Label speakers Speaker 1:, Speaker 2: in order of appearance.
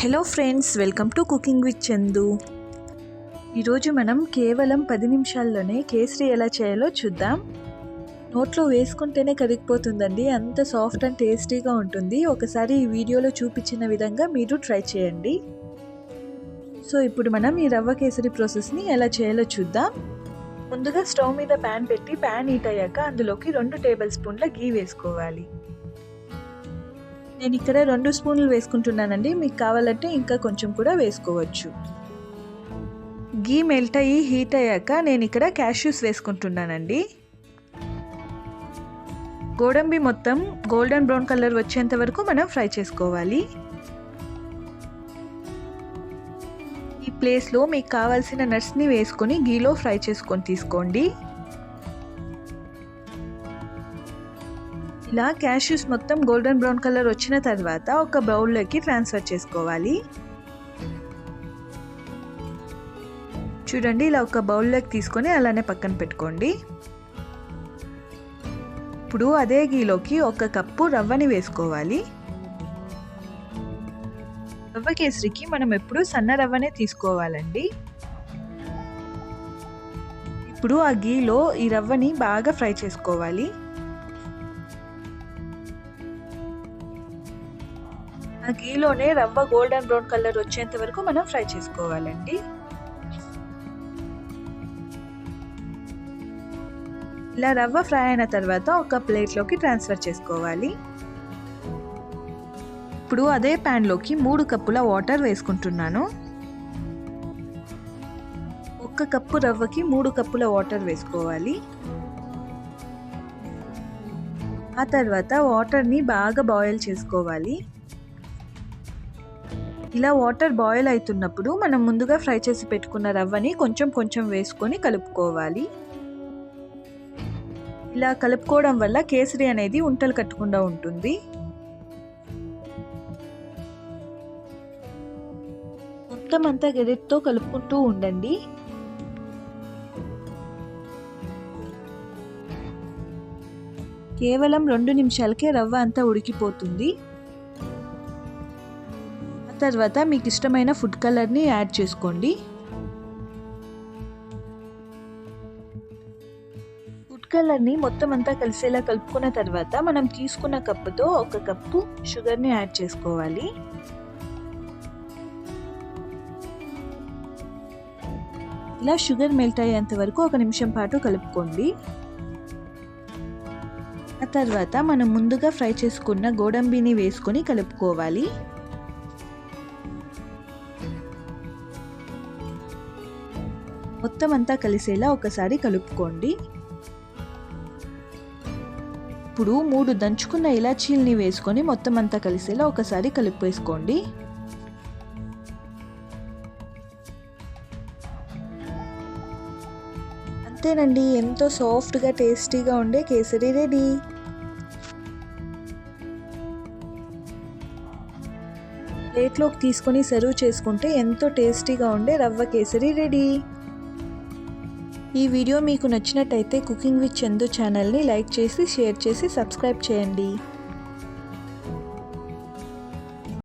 Speaker 1: Hello friends welcome to cooking with Chandu ఈరోజు మనం కేవలం పది నిమిషాల్లోనే కేసరి ఎలా చేయాలో చూద్దాం. నోట్లో వేసుకుంటేనే కరిగిపోతుందండి అంత సాఫ్ట్ అండ్ టేస్టీగా ఉంటుంది. ఒకసారి ఈ వీడియోలో చూపించిన విధంగా మీరు ట్రై చేయండి. సో ఇప్పుడు మనం ఈ రవ్వ కేసరి ప్రాసెస్ని ఎలా చేయాలో చూద్దాం. ముందుగా స్టవ్ మీద ప్యాన్ పెట్టి ప్యాన్ హీట్ అయ్యాక అందులోకి రెండు టేబుల్ స్పూన్ల గీ వేసుకోవాలి. నేను ఇక్కడ రెండు స్పూన్లు వేసుకుంటున్నానండి. మీకు కావాలంటే ఇంకా కొంచెం కూడా వేసుకోవచ్చు. గీ మెల్ట్ అయ్యి హీట్ అయ్యాక నేను ఇక్కడ క్యాష్యూస్ వేసుకుంటున్నానండి. గోడంబి మొత్తం గోల్డెన్ బ్రౌన్ కలర్ వచ్చేంత వరకు మనం ఫ్రై చేసుకోవాలి. ఈ ప్లేస్లో మీకు కావాల్సిన నట్స్ని వేసుకొని గీలో ఫ్రై చేసుకొని తీసుకోండి. ఇలా క్యాష్యూస్ మొత్తం గోల్డెన్ బ్రౌన్ కలర్ వచ్చిన తర్వాత ఒక బౌల్లోకి ట్రాన్స్ఫర్ చేసుకోవాలి. చూడండి ఇలా ఒక బౌల్లోకి తీసుకొని అలానే పక్కన పెట్టుకోండి. ఇప్పుడు అదే గీలోకి ఒక కప్పు రవ్వని వేసుకోవాలి. రవ్వ కేసరికి మనం ఎప్పుడు సన్న రవ్వనే తీసుకోవాలండి. ఇప్పుడు ఆ గీలో ఈ రవ్వని బాగా ఫ్రై చేసుకోవాలి. ఆ గీలోనే రవ్వ గోల్డెన్ బ్రౌన్ కలర్ వచ్చేంత వరకు మనం ఫ్రై చేసుకోవాలండి. ఇలా రవ్వ ఫ్రై అయిన తర్వాత ఒక ప్లేట్లోకి ట్రాన్స్ఫర్ చేసుకోవాలి. ఇప్పుడు అదే ప్యాన్లోకి మూడు కప్పుల వాటర్ వేసుకుంటున్నాను. ఒక్క కప్పు రవ్వకి మూడు కప్పుల వాటర్ వేసుకోవాలి. ఆ తర్వాత వాటర్ని బాగా బాయిల్ చేసుకోవాలి. ఇలా వాటర్ బాయిల్ అవుతున్నప్పుడు మనం ముందుగా ఫ్రై చేసి పెట్టుకున్న రవ్వని కొంచెం కొంచెం వేసుకొని కలుపుకోవాలి. ఇలా కలుపుకోవడం వల్ల కేసరి అనేది ఉంటలు కట్టకుండా ఉంటుంది. మొత్తం అంతా గెరిట్తో కలుపుకుంటూ ఉండండి. కేవలం రెండు నిమిషాలకే రవ్వ అంతా ఉడికిపోతుంది. తర్వాత మీకు ఇష్టమైన ఫుడ్ కలర్ని యాడ్ చేసుకోండి. ఫుడ్ కలర్ని మొత్తం అంతా కలిసేలా కలుపుకున్న తర్వాత మనం తీసుకున్న కప్పుతో ఒక కప్పు షుగర్ని యాడ్ చేసుకోవాలి. ఇలా షుగర్ మెల్ట్ అయ్యేంత వరకు ఒక నిమిషం పాటు కలుపుకోండి. ఆ తర్వాత మనం ముందుగా ఫ్రై చేసుకున్న గోడంబిని వేసుకొని కలుపుకోవాలి. మొత్తం అంతా కలిసేలా ఒకసారి కలుపుకోండి. ఇప్పుడు మూడు దంచుకున్న ఇలాచీల్ని వేసుకొని మొత్తం అంతా కలిసేలా ఒకసారి కలిపేసుకోండి. అంతేనండి ఎంతో సాఫ్ట్గా టేస్టీగా ఉండే కేసరి రెడీ. ప్లేట్లోకి తీసుకొని సర్వ్ చేసుకుంటే ఎంతో టేస్టీగా ఉండే రవ్వ కేసరి రెడీ. ఈ వీడియో మీకు నచ్చినట్టయితే కుకింగ్ విత్ చందు ఛానల్ని లైక్ చేసి షేర్ చేసి సబ్స్క్రైబ్ చేయండి.